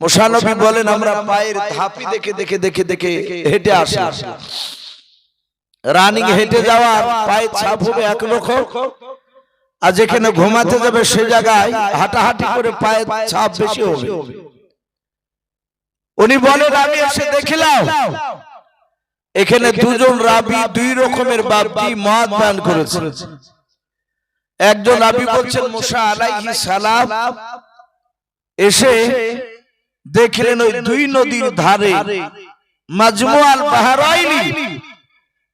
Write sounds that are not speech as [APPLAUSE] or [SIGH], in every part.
মোশানবী বলেন আমরা পায়ের ধাপি দেখে দেখে দেখে দেখে হেঁটে আসি। রানিং হেঁটে যাওয়া পায়ের ছাপ হবে এক রকম আর যেখানে ঘুমাতে যাবে সে জায়গায় হাঁটাহাঁটি করে পায়ের ছাপ বেশি হবে। উনি বলেন আমি এসে দেখিলাম। এখানে দুজন রাবি দুই রকমের বাপটি মদ পান করেছে। একজন রাবি বলছেন মুসা আলাইহি সালাম। এসে দেখলেন ওই দুই নদীর ধারে মাজমুয়াল বাহারাইনি।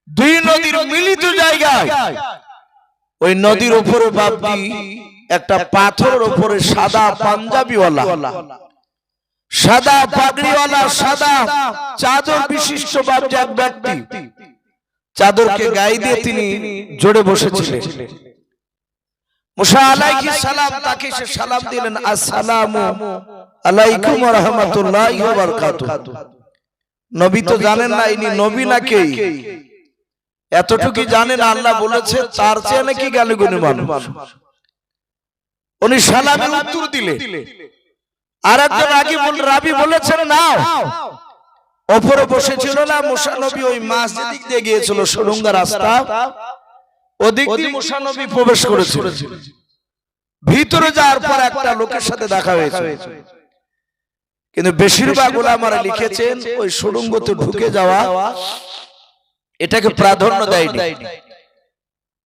দুই নদীর মিলিত জায়গায়। ওই নদীর উপরে বাপটি একটা পাথরের উপরে সাদা পাঞ্জাবিওয়ালা। সাদা পাগড়িওয়ালা সাদা চাদর বিশিষ্ট এক ব্যক্তি। চাদরকে গায়ে দিয়ে তিনি জোরে বসেছিলেন। মুসা আলাইহি সালাম তাকে সে সালাম দিলেন আসসালামু আলাইকুম রাহমাতুল্লাহি নবী তো জানেন না ইনি নবী না কে এতটুকু জানেন আল্লাহ বলেছে তার চেয়ে নাকি গালি গুনি মানুষ। উনি সালামের উত্তর দিলে। আর একজন আগে বল রাবি বলেছেন নাও। ওপরে বসেছিল না মুসা নবী ওই মাছ দিক দিয়ে গিয়েছিল সুরঙ্গা রাস্তা ওদিক দিয়ে মুসা নবী প্রবেশ করেছিল। ভিতরে যাওয়ার পর একটা লোকের সাথে দেখা হয়েছে। কিন্তু বেশিরভাগ ওলামারা লিখেছেন ওই সুড়ঙ্গতে ঢুকে যাওয়া। এটাকে প্রাধান্য দেয়নি।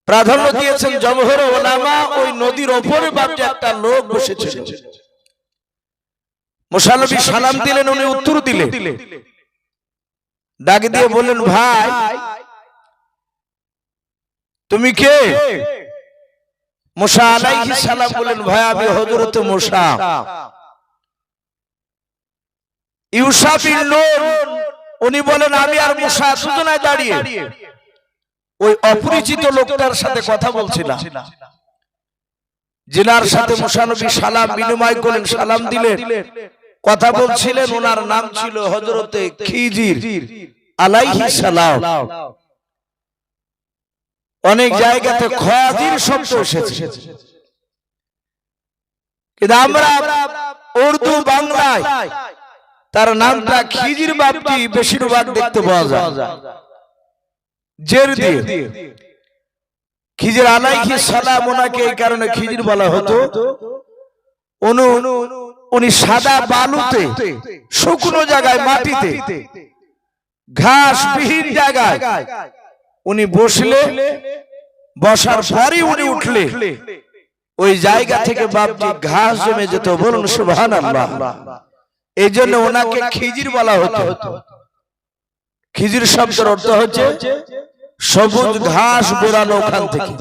প্রাধান্য দিয়েছেন জমহর ওলামা ওই নদীর ওপরে বাপটি একটা লোক বসেছিল। মোশানবী সালাম দিলেন উনি উত্তর দিলে ডাক দিয়ে বললেন ভাই তুমি কে? মুসা আলাইহিস সালাম বলেন ভাই আমি হযরত মুসা। ইউসা বিন উনি বলেন, আমি আর মুসা দুজনায় দাঁড়িয়ে ওই অপরিচিত লোকটার সাথে কথা বলছিলাম। জিনার সাথে মুসানবী সালাম বিনিময় করেন সালাম দিলেন, কথা বলছিলেন, ওনার নাম ছিল সালাম। অনেক জায়গাতে খাজির শব্দ এসেছে। কিন্তু আমরা উর্দু বাংলায় তার নামটা খিজির বাপটি বেশিরভাগ দেখতে পাওয়া যায়। খিজির সালাম ওনাকে এই কারণে খিজির বলা হতো। অনু, উনি সাদা বালুতে শুকনো জায়গায় মাটিতে ঘাস বিহীন জায়গায় উনি বসলে, বসার পরই উনি উঠলে, ওই জায়গা থেকে বাপটি ঘাস জমে যেত। বলুন সুবহান আল্লাহ এই জন্য ওনাকে খিজির বলা হতো। খিজির শব্দের অর্থ হচ্ছে সবুজ ঘাস বেরানো ওখান থেকে।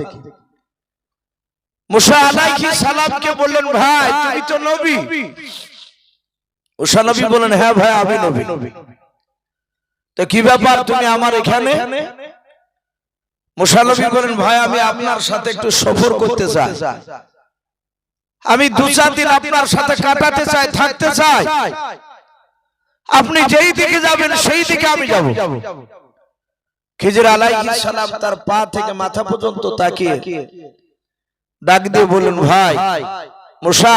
মুসা আলাইহি সালামকে বললেন ভাই তুমি তো নবী। মুসা নবী বলেন হ্যাঁ ভাই আমি নবী। তো কি ব্যাপার? তুমি আমার এখানে? মুসানবী বলেন ভাই আমি আপনার সাথে একটু সফর করতে চাই আমি দু চার দিন আপনার সাথে কাটাতে চাই থাকতে চাই। আপনি যেই দিকে যাবেন সেই দিকে আমি যাব। খিজির আলাইহিস সালাম তার পা থেকে মাথা পর্যন্ত তাকিয়ে ডাক দিয়ে বললেন ভাই মুসা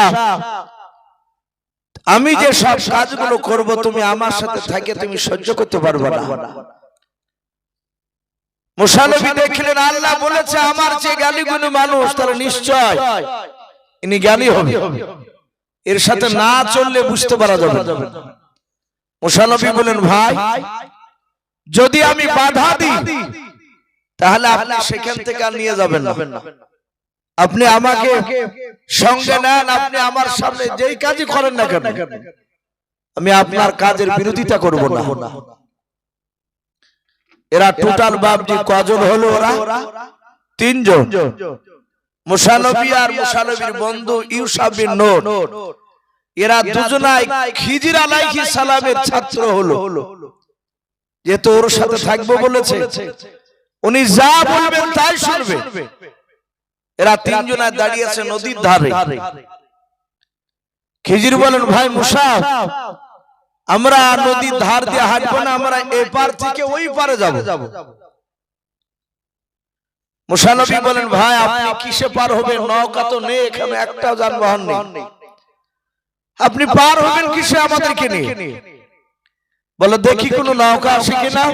আমি যে সব কাজগুলো করব তুমি আমার সাথে থাকে তুমি সহ্য করতে পারবে না। মুসানবী দেখলেন আল্লাহ বলেছে আমার যে গালিগুলো মানুষ তাহলে নিশ্চয় ইনি জ্ঞানী হবে এর সাথে না চললে বুঝতে পারা যাবে মুসানবী বলেন ভাই যদি আমি বাধা দিই তাহলে আপনি সেখান থেকে আর নিয়ে যাবেন না। আপনি আমাকে সঙ্গে নেন আপনি আমার সামনে যেই কাজই করেন না কেন আমি আপনার কাজের বিরোধিতা করব না। এরা টোটাল বাপজি কজন হলো ওরা? তিনজন। মুসানবী আর মুসানবীর বন্ধু ইউসাফ বিন এরা দুজনাই খিজির আলাইহিস সালামের ছাত্র হলো। যেহেতু ওর সাথে থাকব বলেছে উনি যা বলবেন তাই শুনবে। এরা তিনজনায় দাঁড়িয়েছে নদীর ধারে। খিজির বলেন ভাই মুসা আমরা নদীর ধার দিয়ে হাঁটবো না আমরা এপার থেকে ওই পারে যাব। মুসানবী বলেন ভাই আপনি কিসে পার হবে নৌকা তো নেই এখানে একটাও যানবাহন নেই। আপনি পার হবেন কিসে আমাদেরকে নিয়ে? বলে দেখি কোন নৌকা আছে কিনা?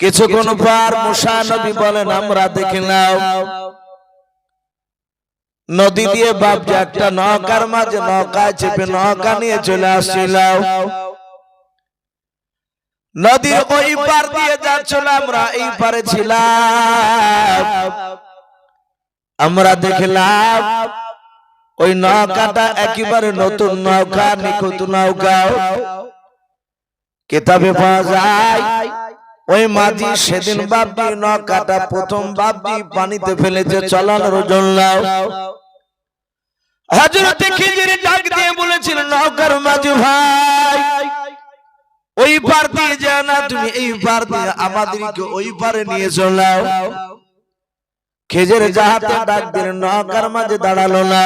কিছুক্ষণ পর মুসা নবী বলেন আমরা দেখলাম নদী দিয়ে বাপ যে একটা নৌকার মাঝে নৌকায় চেপে নৌকা নিয়ে চলে আসছিল। নদীর ওই পার দিয়ে যাচ্ছিল আমরা এই পারে ছিলাম। আমরা দেখলাম ওই নৌকাটা একেবারে নতুন নৌকা নিখুঁত নৌকা। কেতাবে পাওয়া যায় ওই মাঝি সেদিন বাপজি নৌকাটা প্রথম বাপজি পানিতে ফেলেছে চলানোর জন্য হজরতে খিজির ডাক দিয়ে বলেছিল নৌকার মাঝি ভাই ওই পার দিয়ে যাও না তুমি, এই পার দিয়ে আমাদেরকে ওই পারে নিয়ে চলাও। খেজের জাহাতে ডাক দিলেন নৌকার মাঝে দাঁড়াল না।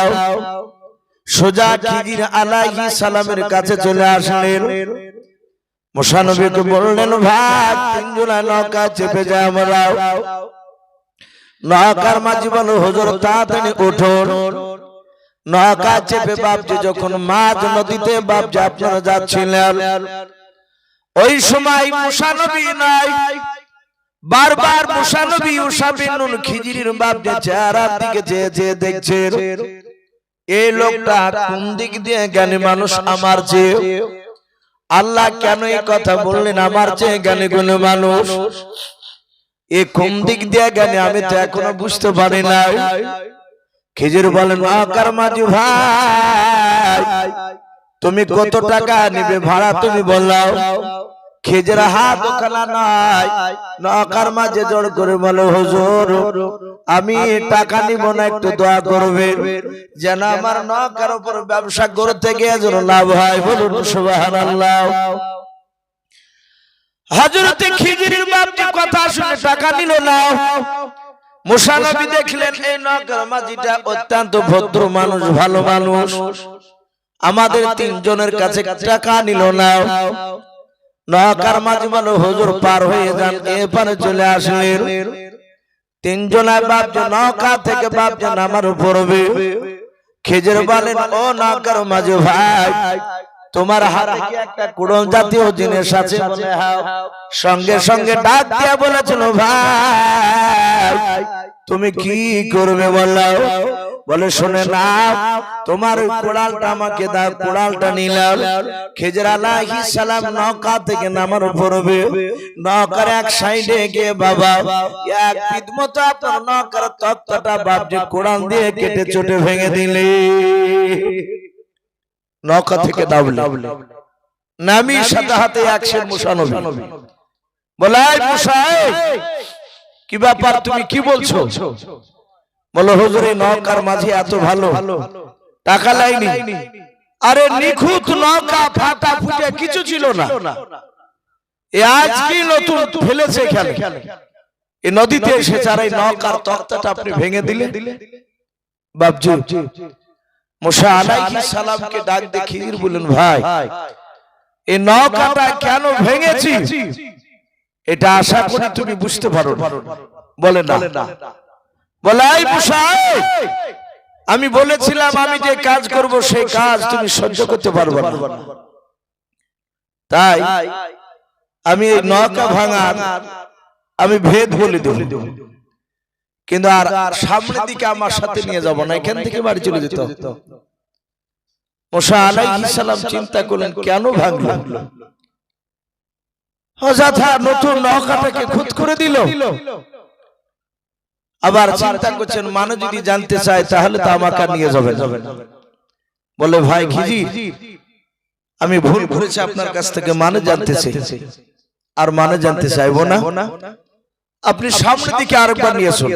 সোজা খিজির আলাইহি সালামের কাছে চলে আসলেন। মোশানবীকে বললেন ভাই তিনজনা নৌকা চেপে যায় আমরা। নৌকার মাঝি বলো হুজুর, তাড়াতাড়ি উঠুন নৌকা চেপে বাপজি, যখন মাঝ নদীতে বাপজি, আপনারা যাচ্ছিলেন। ওই সময় মুসানবী নাই। বারবার মুসানবী উসাবিন নুন খিজিরির বাপজি চেহারার দিকে চেয়ে চেয়ে দেখছেন এই লোকটা কোন দিক দিয়ে জ্ঞানী মানুষ আমার চেয়ে আল্লাহ কেন এই কথা বললেন? আমার চেয়ে জ্ঞানী কোন মানুষ? এ কোন দিক দিয়ে জ্ঞানী? আমি তো এখনও বুঝতে পারি নাই। খেজুর বলেন আকার মাঝি ভাই। তুমি কত টাকা নিবে ভাড়া তুমি বললাও? খেজের হাত ওখানা নাই। নকার মাঝে জোর করে বলো হুজুর আমি টাকা নিব না একটু দোয়া করবে। যেন আমার নকার উপর ব্যবসা করতে গিয়ে যেন লাভ হয় বলুন সুবহানাল্লাহ। হযরতে খিজিরের বাপজি কথা শুনে টাকা নিল না। মুসানবী দেখলেন এই নকর মাঝিটা অত্যন্ত ভদ্র মানুষ ভালো মানুষ। আমাদের তিনজনের কাছে টাকা নিল না নকার মাঝি বলো হুজুর পার হয়ে যান এপারে চলে আসলেন তিনজনায় বাপজে নৌকা থেকে বাপজে নামার পড়বে খেজের বলেন ও নকার মাঝি ভাই তোমার হাতে কি একটা কুড়ন জাতীয় জিনিস আছে মনে হয়। সঙ্গে সঙ্গে ডাক দিয়ে বলেছিল ভাই তুমি কি করবে বললাও বলে শুনে না তোমার ওই কোড়ালটা আমাকে দাও কোড়ালটা নিলাম। খেজর আলাহি সালাম নৌকা থেকে নামার পড়বে নৌকার এক সাইডে গিয়ে বাবা এক পিদ মতো আপনার নৌকার তত্ত্বটা বাপ যে কোড়াল দিয়ে কেটে চটে ভেঙে দিলে। নৌকা থেকে নামলে। নামি সাথে হাতে একশো মুসানবী বলে "এই মুসা কি ব্যাপার তুমি কি বলছো? বলো, হুজুর, নৌকার মাঝে এত ভালো। টাকা লাইনি? আরে, নিখুঁত নৌকা, ফাটা ফুটে কিছু ছিল না। এ আজ কি নতুন ফেলেছে খেলে এই নদীতে এসে চার এই নৌকার তক্তাটা আপনি ভেঙে দিলে বাবজি মুসা আলাইহিস সালামকে ডাক দিয়ে খিজির বললেন, ভাই এই নৌকাটা কেন ভেঙেছি? এটা আশা করি তুমি বুঝতে পারো। বলে না। বলে এই আমি বলেছিলাম আমি যে কাজ করব সেই কাজ তুমি সহ্য করতে পারবে না। তাই আমি এই নৌকা ভাঙার আমি ভেদ বলে দেব। কিন্তু আর সামনের দিকে আমার সাথে নিয়ে যাব না এখান থেকে বাড়ি চলে যেত। মোসা আলাইহিস সালাম চিন্তা করলেন কেন ভাঙলো? অযথা নতুন নৌকাটাকে খুদ করে দিল। আবার চিন্তা করছেন মানুষ যদি জানতে চায় তাহলে তো আমাকে নিয়ে যাবে বলে ভাই খিজি আমি ভুল করেছি আপনার কাছ থেকে মানে জানতে চাই। আর মানে জানতে চাইব না? আপনি সামনের দিকে আরেকবার নিয়ে আসুন।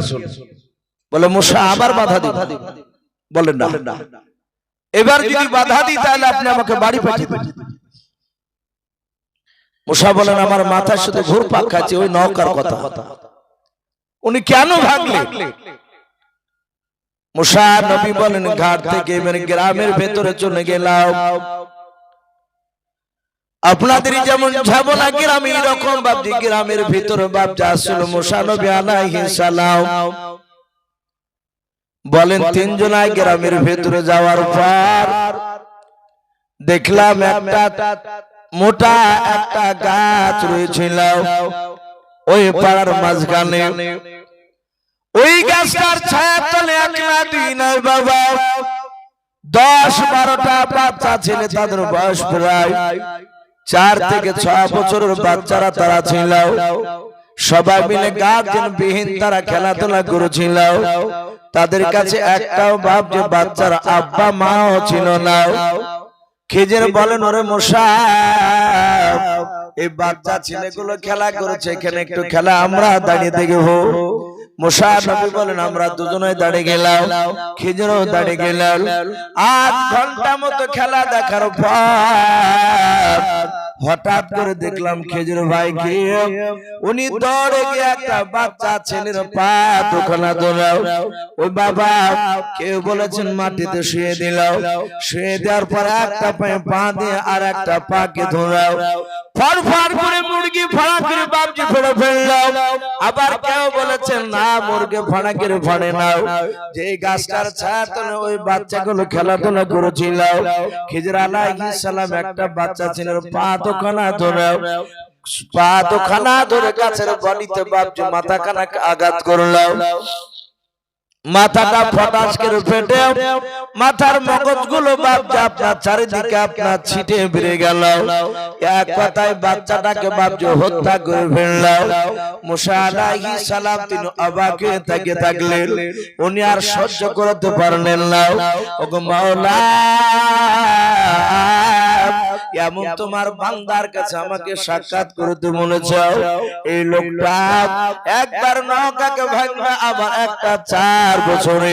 বলে মশা আবার বাধা দিন। বলেন না। এবার যদি বাধা দিই তাহলে আপনি আমাকে বাড়ি পাঠিয়ে মুসা বলেন আমার মাথার সাথে ঘুর পাক খাচ্ছে ওই নৌকার কথা। কথা। উনি কেন ভাগলে? মুসা নবী বলেন, ঘাট থেকে এবারে গ্রামের ভেতরে চলে গেলাম। আপনাদের যেমন ঝাবনা গ্রামে, এরকম বাপজি গ্রামের ভিতরে বাপ যা আসছিল মুসা নবী আলাইহিস সালাম বলেন তিনজনায় গ্রামের ভেতরে যাওয়ার পর দেখলাম একটা মোটা একটা গাছ রয়েছিল। ওই পাড়ার মাঝখানে। ওই গাছটার ছায়া তলে এক না দুই নয় বাবা। দশ বারোটা বাচ্চা ছেলে তাদের বয়স প্রায়। চার থেকে ছয় বছরের বাচ্চারা তারা ছিল। সবাই মিলে গার্জেন বিহীন তারা খেলাধুলা করেছিল। তাদের কাছে একটাও ভাব যে বাচ্চার আব্বা মাও ছিল না। খেজের বলেন ওরে মশা এই বাচ্চা ছেলেগুলো খেলা করেছে এখানে একটু খেলা আমরা দাঁড়িয়ে থেকে হো। নবী বলেন আমরা দুজনে দাঁড়িয়ে গেলাম খেজুরও দাঁড়িয়ে গেলাম। আধ ঘণ্টা মতো খেলা দেখার পর হঠাৎ করে দেখলাম খেজুর ভাই কে? উনি দৌড়ে গিয়ে একটা বাচ্চা ছেলের পা দোকানা দৌড়াও ওই বাবা কেউ বলেছেন মাটিতে শুয়ে দিল। শুয়ে দেওয়ার পর একটা পায়ে পা দিয়ে আর একটা পাকে ধরাও ফর করে মুরগি ফাড়া করে বাপজি ফেড়ে ফেললাম আবার কেউ বলেছেন না মুরগি ফাড়া করে ফাড়ে নাও। যে গাছটার ছায়াতলে ওই বাচ্চাগুলো খেলাধুলা করেছিল। খিজর আলাইহিস সালাম একটা বাচ্চা ছেলের পা দোকানা ধরে পা দোকানা ধরে গাছের বনিতে বাপজি মাথা কানা আঘাত করল মাথাটা ফটাস করে ফেটে মাথার মগজগুলো আপনার চারিদিকে আপনার ছিটে বেড়ে গেল। এক কথায় বাচ্চাটাকে বাপজ হত্যা করে ফেলল মুসা আলাইহি সালাম তিনি অবাক হয়ে থাকে থাকলেন। উনি আর সহ্য করতে পারলেন না। ওগো মাওলা! এমন তোমার বান্দার কাছে আমাকে সাক্ষাৎ করতে মনে চাও? এই লোকটা একবার নৌকাকে ভাঙবে আবার একটা চার বছরে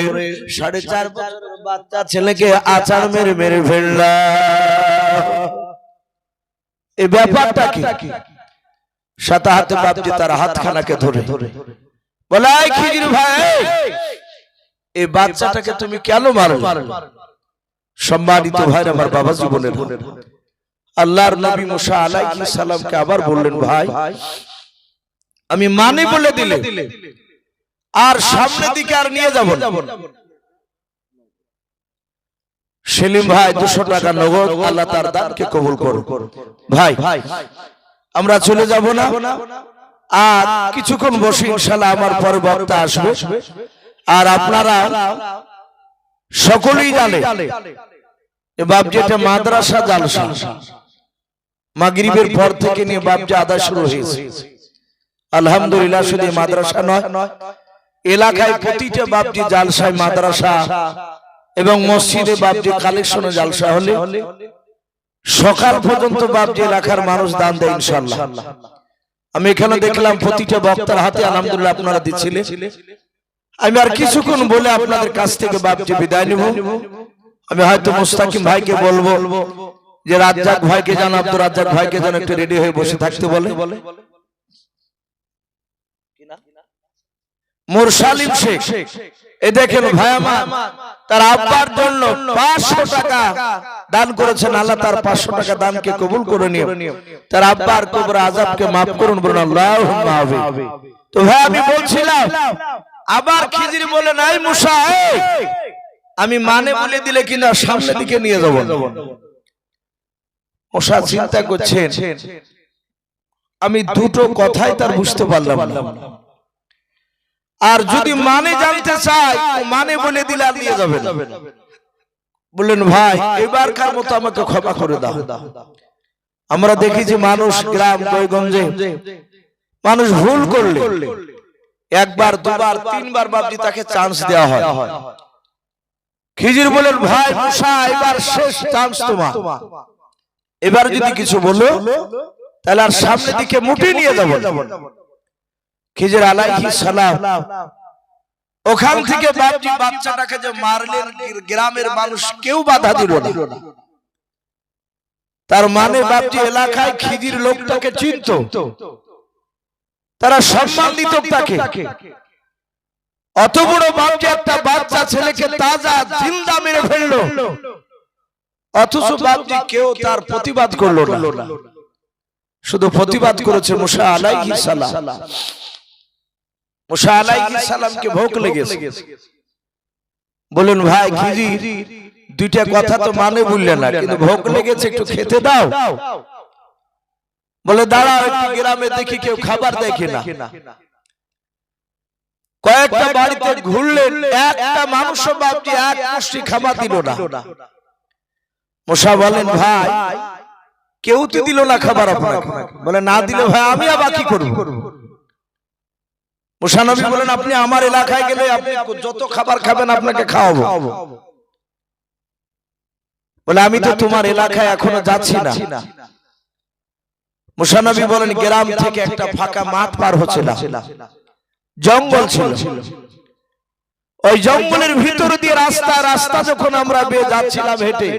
সাড়ে চার বছরের বাচ্চা ছেলেকে আচার মেরে মেরে ফেলল। এই ব্যাপারটা কি? সাথে হাতে বাপজি তার হাতখানাকে ধরে। বলে "এই খিজির ভাই এই বাচ্চাটাকে তুমি কেন মারো সম্মানিত ভাই আমার বাবা জীবনের আল্লাহর নবী মুসা আলাইহিস সালামকে আবার বললেন ভাই আমি মানে বলে দিলে আর সামনের দিকে আর নিয়ে যাব সেলিম ভাই দুশো টাকা নগদ আল্লাহ তার দানকে কবুল করো ভাই আমরা চলে যাব না? আর কিছুক্ষণ বসে ইনশাল্লাহ আমার পরে বক্তা আসবে। আর আপনারা সকলেই জানে। বাপ যেটা মাদ্রাসা জালসা মাগরিবের পর থেকে নিয়ে বাপজি আদা শুরু হয়েছে। আলহামদুলিল্লাহ শুধু মাদ্রাসা নয় এলাকায় প্রতিটা বাপজি জালসায় মাদ্রাসা এবং মসজিদে বাপজি কালেকশনে জালসা হলে সকাল পর্যন্ত বাপজি এলাকার মানুষ দান দেয় ইনশাল্লাহ আমি এখানে দেখলাম প্রতিটা বক্তার হাতে আলহামদুলিল্লাহ আপনারা দিচ্ছিলেন আমি আর কিছুক্ষণ বলে আপনাদের কাছ থেকে বাপজি বিদায় নিব। আমি হয়তো মুস্তাকিম ভাইকে বলব যে রাজ্জাক ভাইকে জান আব্দুর রাজ্জাক ভাইকে যেন একটু রেডি হয়ে বসে থাকতে বলে। মুরসালিম শেখ। এ দেখেন ভাই আমার তার আব্বার জন্য পাঁচশো টাকা দান করেছেন আল্লাহ তার পাঁচশো টাকা দানকে কবুল করে তার আব্বার কবর আজাবকে মাফ করুন বলুন আল্লাহ তো ভাই আমি বলছিলাম আবার খিজির বলে নাই মুসা আমি মানে বলে দিলে কিনা সামনের দিকে নিয়ে যাব? মশা চিন্তা করছেন। আমি দুটো কথাই তার বুঝতে পারলাম আর যদি মানে জানতে চাই মানে বলে দিলে আর নিয়ে যাবে বললেন ভাই এবারকার মতো আমাকে ক্ষমা করে দাও? আমরা দেখি যে মানুষ গ্রাম গঞ্জে মানুষ ভুল করলে। একবার দুবার তিনবার বাবজি তাকে চান্স দেওয়া হয়। খিজির বলেন ভাই মুসা এবার শেষ চান্স তোমার। এবার যদি কিছু বলো তাহলে আর সামনে দিকে মুটে নিয়ে যাব। খিজির আলাইহি সালাম। ওখান থেকে বাপজি বাচ্চাটাকে যে মারলেন গ্রামের মানুষ কেউ বাধা দিল না। তার মানে বাপজি এলাকায় খিজির লোকটাকে চিনত। তারা সম্মান দিত তাকে। অত বড় বাপজি একটা বাচ্চা ছেলেকে তাজা জিন্দা মেরে ফেলল। অথচ বাপজি কেউ তার প্রতিবাদ করল না। শুধু প্রতিবাদ করেছে মুসা আলাইহি সালাম। মুসা আলাইহিস সালামকে ভোগ লেগেছে। বলুন ভাই খিজি দুইটা কথা তো মানে বললেন না কিন্তু ভোগ লেগেছে একটু খেতে দাও। বলে দাঁড়াও একটু গ্রামে দেখি কেউ খাবার দেখে না। কয়েকটা বাড়িতে ঘুরলেন একটা মানুষ বাপটি এক মুষ্টি খাবার দিল না। মশা বলেন ভাই কেউ তো দিল না খাবার আপনাকে। বলে না দিলে ভাই আমি আবার কি করব? মুসানবী বলেন আপনি আমার এলাকায় গেলে আপনি যত খাবার খাবেন আপনাকে খাওয়াবো। বলে আমি তো তোমার এলাকায় এখনও যাচ্ছি না। মুসানবী বলেন গ্রাম থেকে একটা ফাঁকা মাঠ পার হচ্ছে না জঙ্গল ছিল। ওই জঙ্গলের ভিতর দিয়ে রাস্তা রাস্তা যখন আমরা বেয়ে যাচ্ছিলাম হেঁটে।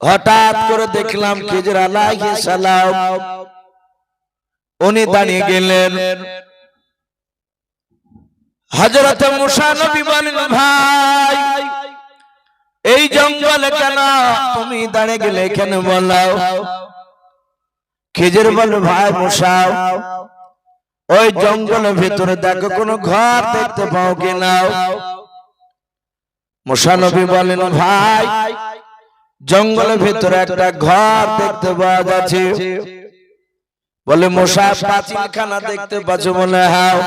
হঠাৎ করে দেখলাম খেজুর আলাইহি সালাম। উনি দাঁড়িয়ে গেলেন। হযরত মুসা নবী বলেন ভাই এই জঙ্গলে কেন? তুমি দাঁড়িয়ে গেলে কেন বলাও খেজুর বল ভাই মুসা ওই জঙ্গলের ভিতরে দেখো, কোন ঘর দেখতে পাও কিনা মুসা নবী বলেন, ভাই, জঙ্গলের ভিতরে একটা ঘর দেখতে পাওয়া যাচ্ছে। বলে মশা পাঁচিলখানা দেখতে পাচ্ছ বলে হাও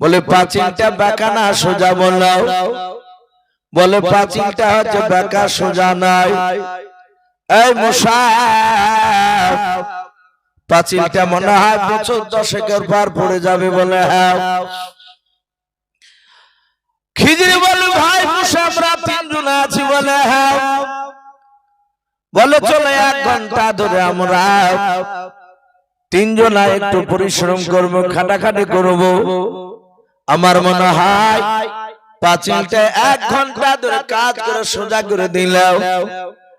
বলে পাঁচিলটা বেকানা সোজা বললাও বলে পাঁচিলটা হচ্ছে বেকা সোজা নাই এই পাঁচিলটা মনে হয়? বছর দশেকের পার পড়ে যাবে বলে। হ্যাঁ বলে ভাই তিনজন আছি বলে। হ্যাঁ বলে চলে এক ঘণ্টা ধরে আমরা তিনজনা একটু পরিশ্রম করব খাটাখাটি করব। আমার মনে হয় পাঁচিলটা এক ঘণ্টা ধরে কাজ করে সোজা করে দিলাম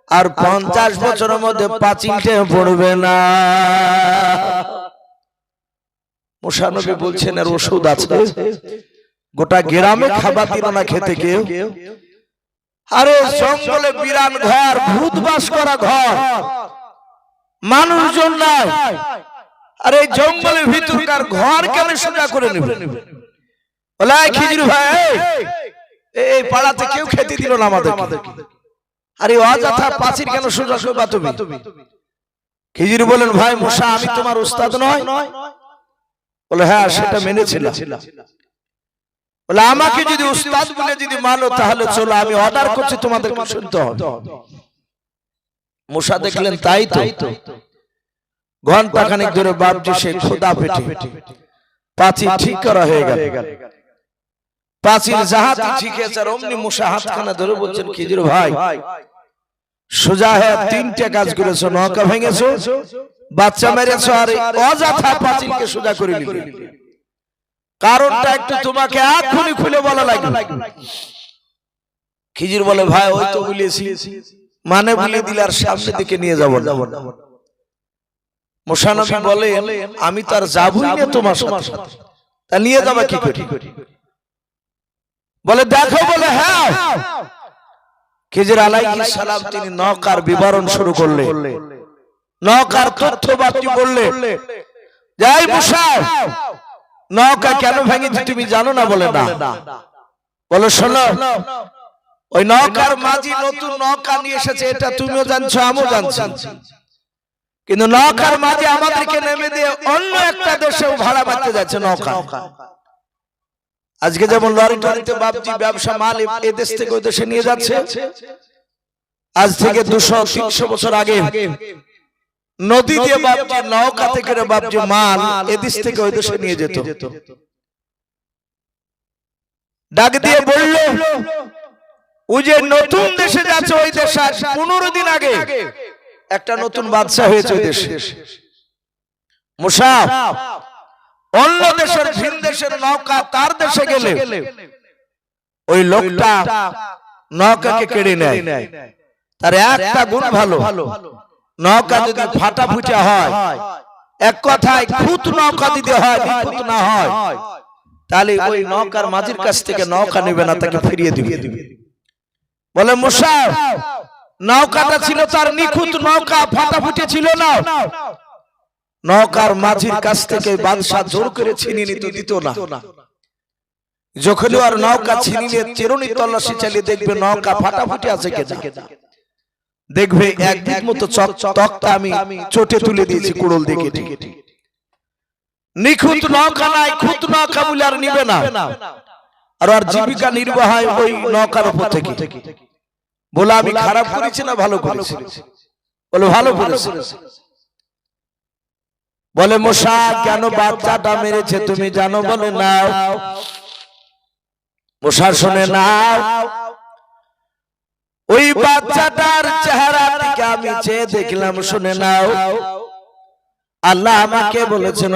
আর পঞ্চাশ বছরের মধ্যে পাঁচিলটা পড়বে না। [LAUGHS] মোশানবী বলছেন এর ওষুধ আছে। গোটা গ্রামে খাবার দিল না খেতে কেউ। আরে জঙ্গলে বিরান ঘর ভূত বাস করা ঘর। মানুষজন নাই। আরে জঙ্গলের ভিতরকার ঘর কেন সোজা করে নেবে? বলে খিজির ভাই এই, এই পাড়াতে কেউ খেতে দিল না আমাদের আরে অযথা পাচির কেন সোজা সোজা তুমি? খিজির বলেন ভাই আমি তোমার উস্তাদ নয়। বলে হ্যাঁ সেটা মেনেছিলাম। বলে আমাকে যদি উস্তাদ বলে যদি মানো তাহলে চলো আমি অর্ডার করছি তোমাদের শুনতে হবে। মশা দেখলেন তাই তো। ঘণ্টা খানিক ধরে বাপজি সে খোদা পেটে। পাঁচিল ঠিক করা হয়ে গেল। পাঁচিল জাহাতি ঠিক আছে আর অমনি মশা হাতখানা ধরে বলছেন খিজির ভাই? সোজা হয়ে তিনটে কাজ করেছ নৌকা ভেঙেছো বাচ্চা মেরেছো আর অযথা পাঁচিলকে সোজা করে নিলে। কারণটা একটু তোমাকে এখনই খুলে বলা লাগবে। খিজির বলে ভাই ওই তো বলেছি। মানে বলে দিলে আর সামনে দিকে নিয়ে যাব মোশানবী বলে আমি তার যাবই না তোমার সাথে। তা নিয়ে যাবা কি করে? বলে দেখো বলে হ্যাঁ। খিজির আলাইহিস সালাম তিনি নৌকার বিবরণ শুরু করলেন নৌকার তথ্য বার্তি বললে যাই মুসা নৌকা কেন ভেঙেছি তুমি জানো না? বলে না। বলো শোনো ওই নৌকার মাঝি নতুন নৌকা নিয়ে এসেছে এটা তুমিও জানছো আমিও জানছি। কিন্তু নৌকার মাঝে আমাদেরকে নেমে দিয়ে অন্য একটা দেশেও ভাড়া মারতে যাচ্ছে নৌকা আজকে যেমন লরি টরিতে বাপজি ব্যবসা মাল এ- দেশ থেকে ওই দেশে নিয়ে যাচ্ছে। আজ থেকে দুশো তিনশো বছর আগে নদী দিয়ে বাপজি নৌকা থেকে বাপজি মাল এদেশ থেকে ওই দেশে নিয়ে যেত। ডাক দিয়ে বলল ও যে নতুন দেশে যাচ্ছে ওই দেশে পনেরো দিন আগে। একটা নতুন বাদশা হয়েছে ওই দেশে। মুসাফ অন্য দেশের ভিন দেশের নৌকা তার দেশে গেলে? ওই লোকটা নৌকাকে কেড়ে নেয়। তার একটা গুণ ভালো। নৌকা যদি ফাটা ফুটা হয় এক কথায় খুঁত নৌকা দিতে হয় নিখুঁত না হয় তাহলে ওই নৌকার মাঝির কাছ থেকে নৌকা নেবে না তাকে ফিরিয়ে দিবে। বলে মুসাফ নৌকাটা ছিল তার নিখুঁত নৌকা ফাটা ফুটে ছিল না। নৌকার মাঝির কাছ থেকে বাদশাহ জোর করে ছিনিয়ে নিত দিত না। যখনই আর নৌকা ছিনিয়ে চেরুনি তল্লাশি চালিয়ে দেখবে নৌকা ফাটাফাটি আছে কেনা দেখবে একদিক মতো চক তকটা আমি চোটে তুলে দিয়েছি কুড়ল দেখে নিখুঁত নৌকা নাই খুঁত নৌকা বলে আর নিবে না। আর আর জীবিকা নির্বাহ হয় ওই নৌকার উপর থেকে। বলে আমি খারাপ করেছি না ভালো করেছি? বলে ভালো করেছি। বলে, মশা, কেন বাচ্চাটা মেরেছে তুমি জানো বলে নাও। মশা শুনে, নাও। ওই বাচ্চাটার চেহারা দিকে আমি চেয়ে দেখলাম, শুনে, নাও। আল্লাহ আমাকে বলেছেন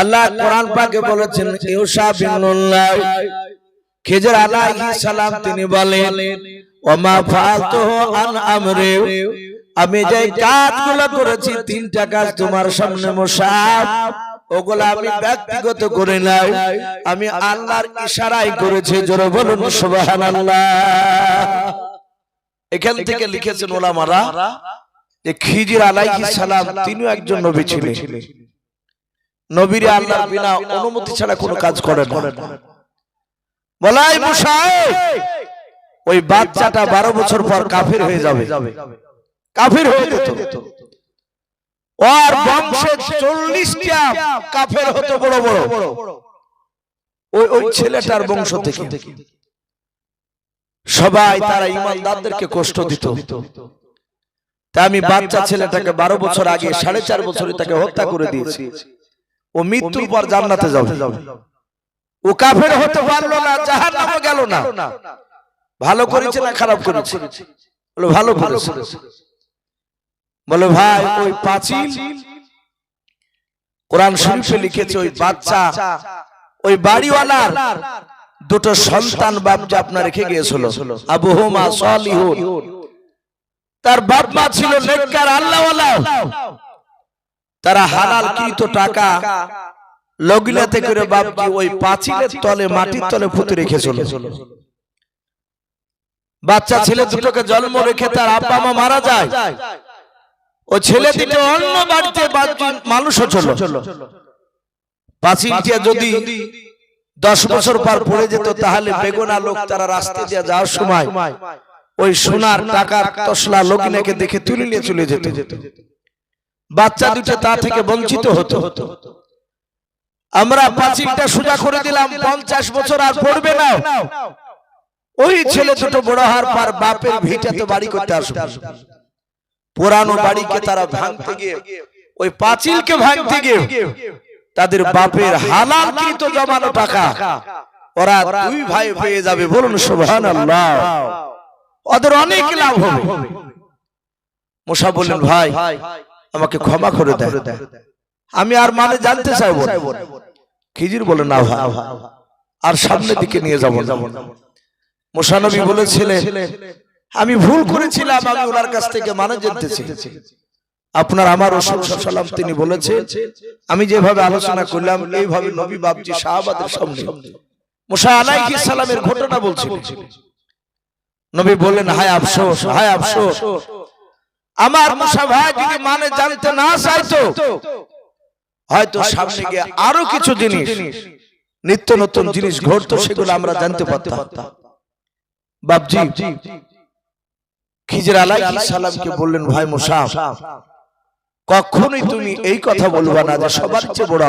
আল্লাহ কোরআন পাকে বলেছেন, ইউসা বিনুল্লাহ। খিজর আলাইহিস সালাম তিনি বলেন, ওমা ফাতুহু আন আমরি। আমি যে কাজগুলো করেছি তিনটা কাজ তোমার সামনে মোসাফ ওগুলো আমি ব্যক্তিগত করে নাই। আমি আল্লাহর ইশারাই করেছি জোরে বলুন সুবহানাল্লাহ। এখান থেকে লিখেছেন ওলামারা যে খিজির আলাইহিস সালাম তিনিও একজন নবী ছিলেন। নবীর আল্লাহ বিনা অনুমতি ছাড়া কোনো কাজ করেন না। বলাই মুসাই ওই বাচ্চাটা বারো বছর পর কাফের হয়ে যাবে। কাফির হয়ে যেত। ওর বংশে চল্লিশটা কাফের হতো বড় বড়। ওই ওই ছেলেটার বংশ থেকে। সবাই তারা ইমানদারদেরকে কষ্ট দিত। তা আমি বাচ্চা ছেলেটাকে বারো বছর আগে, সাড়ে চার বছরে তাকে হত্যা করে দিয়েছি। ও মৃত্যুর পর জান্নাতে যাবে। ও কাফের হতে পারল না জাহান নামে গেল না। ভালো করেছে না খারাপ করেছে? ভালো করেছে। বলে, ভাই, ওই পাঁচিল। কোরআন শরীফে লিখেছে, ওই বাচ্চা, ওই বাড়িওয়ালার দুটো সন্তান বাপ যে আপনার রেখে গিয়েছিল। আবু হুমা সালিহুন। তার বাপ মা ছিল নেককার, আল্লাহওয়ালা। তারা হালাল কৃত টাকা লগিলাতে করে বাপজি ওই পাঁচিলের তলে, মাটির তলে পুঁতে রেখেছিল। বাচ্চা ছেলে দুটোকে জন্ম রেখে তার আব্বা মা মারা যায়। ও ছেলে দুটো অন্য বাড়িতে মানুষও ছিল পাঁচিলটা যদি দশ বছর পর পড়ে যেত তাহলে বেগুনা লোক তারা রাস্তা দিয়ে যাওয়ার সময় ওই সোনার টাকার তসলা লোকিনাকে দেখে তুলে নিয়ে চলে যেত। বাচ্চা দুটো তা থেকে বঞ্চিত হতো। আমরা পাঁচিলটা সোজা করে দিলাম পঞ্চাশ বছর আর পড়বে না। ওই ছেলে ছোট বড় হওয়ার পর বাপের ভিটাতে বাড়ি করতে আসবে। পুরানো বাড়িকে তারা ভাঙতে গিয়ে ওই পাঁচিলকে ভাঙতে গিয়ে তাদের বাপের হালাল কৃত জমানো টাকা। ওরা দুই ভাই পেয়ে যাবে। বলুন সুবহানাল্লাহ। ওদের অনেক লাভ হবে। মোসা বললেন ভাই আমাকে ক্ষমা করে দেয় আমি আর মানে জানতে চাইব। খিজির বলে না ভাই আর সামনের দিকে নিয়ে যাব না। মোশানবী বলেছিলেন আমি ভুল করেছিলাম, আমি ওনার কাছ থেকে মানে জানতে চেয়েছি আপনার আমার রসুল তিনি বলেছেন, আমি যেভাবে আলোচনা করলাম, এইভাবে নবী বাবজি শাহবাদের সামনে। সালামের ঘটনা বলছিলেন নবী আফসোস আফসোস। আমার ভাই মানে আরও কিছু জিনিস, নিত্য নতুন জিনিস ঘটতো, সেগুলো আমরা জানতে পারতাম। বাবজি খিজর আলাইহিস সালামকে বললেন ভাই মুসা কখনোই তুমি এই কথা বলবা না যে সবার চেয়ে বড়।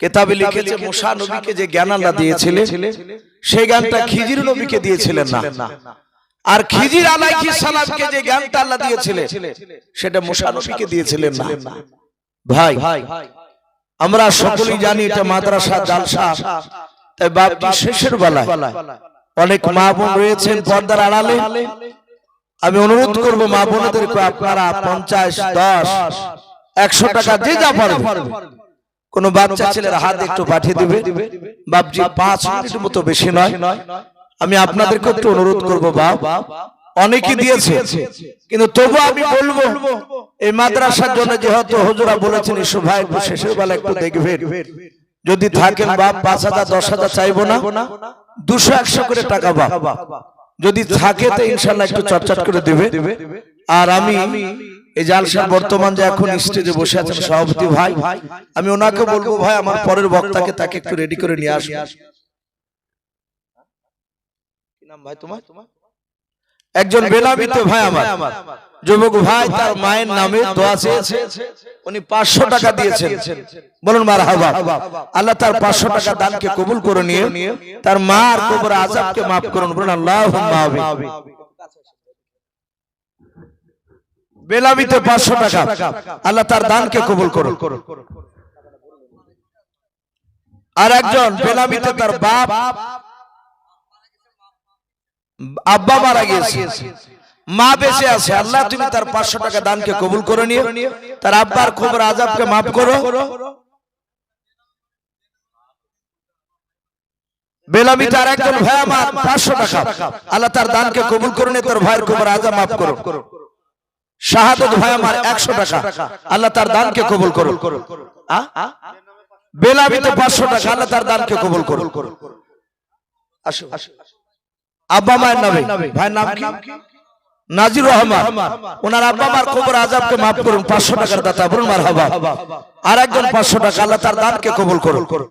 কেতাবে লিখেছে মুসা নবীকে যে জ্ঞান আল্লাহ দিয়েছিলেন সেই জ্ঞানটা খিজির নবীকে দিয়েছিলেন না। আর খিজির আলাইহিস সালামকে যে জ্ঞানটা আল্লাহ দিয়েছিলেন সেটা মুসা নবীকে দিয়েছিলেন না। ভাই আমরা সকলেই জানি এটা মাদ্রাসা জালসা। তাই বাপজি শেষের বেলায়? অনেক মা বোন রয়েছেন পর্দার আড়ালে। আমি অনুরোধ করব মা বোনদেরকে আপনারা পঞ্চাশ দশ একশো টাকা যে যা পারবে। কোন বাচ্চা ছেলের হাত একটু পাঠিয়ে দিবে। বাপজি পাঁচ মিনিট মতো বেশি নয়। আমি আপনাদেরকে একটু অনুরোধ করব বাপ। অনেকে দিয়েছে। কিন্তু তবু আমি বলব এই মাদ্রাসার জন্য যেহেতু হজুরা বলেছেন ইসু ভাই একটু শেষের বেলা একটু দেখবেন। যদি থাকেন বাপ পাঁচ হাজার দশ হাজার চাইব না। দুশো একশো করে টাকা বাপ। যদি থাকে তো ইনশাল্লাহ একটু চটচট করে দেবে। আর আমি এই জালসার বর্তমান যে এখন স্টেজে বসে আছেন সভাপতি ভাই আমি ওনাকে বলব ভাই আমার পরের বক্তাকে তাকে একটু রেডি করে নিয়ে আসব। কি নাম ভাই তোমার? একজন বেনামিত ভাই আমার। যুবক ভাই তার মায়ের নামে দোয়া চেয়েছে। উনি পাঁচশো টাকা দিয়েছেন। বলুন মার হাবা। আল্লাহ তার পাঁচশো টাকা দানকে কবুল করে নিয়ে তার মা আর কবর আজাবকে মাফ করুন। বলুন আল্লাহ বেলামিতে পাঁচশো টাকা। আল্লাহ তার দানকে কবুল করুন। আর একজন বেলামিতে তার বাপ আব্বা মারা গিয়েছে। মা বেঁচে আছে। আল্লাহ তুমি তার পাঁচশো টাকা দানকে কবুল করে নিও। তার আব্বার খবর আজাবকে মাফ করো। বেলামি তার একজন ভাই আমার, পাঁচশো টাকা। আল্লাহ তার দানকে কবুল করে নিয়ে তার ভাইয়ের খবর আজাব মাফ করো। শাহাদত ভাই আমার একশো টাকা। আল্লাহ তার দানকে কবুল করো। আ? বেলামিতে পাঁচশো টাকা। আল্লাহ তার দানকে কবুল করো। আসো। আব্বা মায়ের নামে। ভাইয়ের নাম কি? নাজির রহমান। ওনার আব্বা মার কবর আজাবকে মাফ করুন পাঁচশো টাকার দাতা বলুন মার হবা আর একজন পাঁচশো টাকা আল্লাহ তার দানকে কবুল করুন।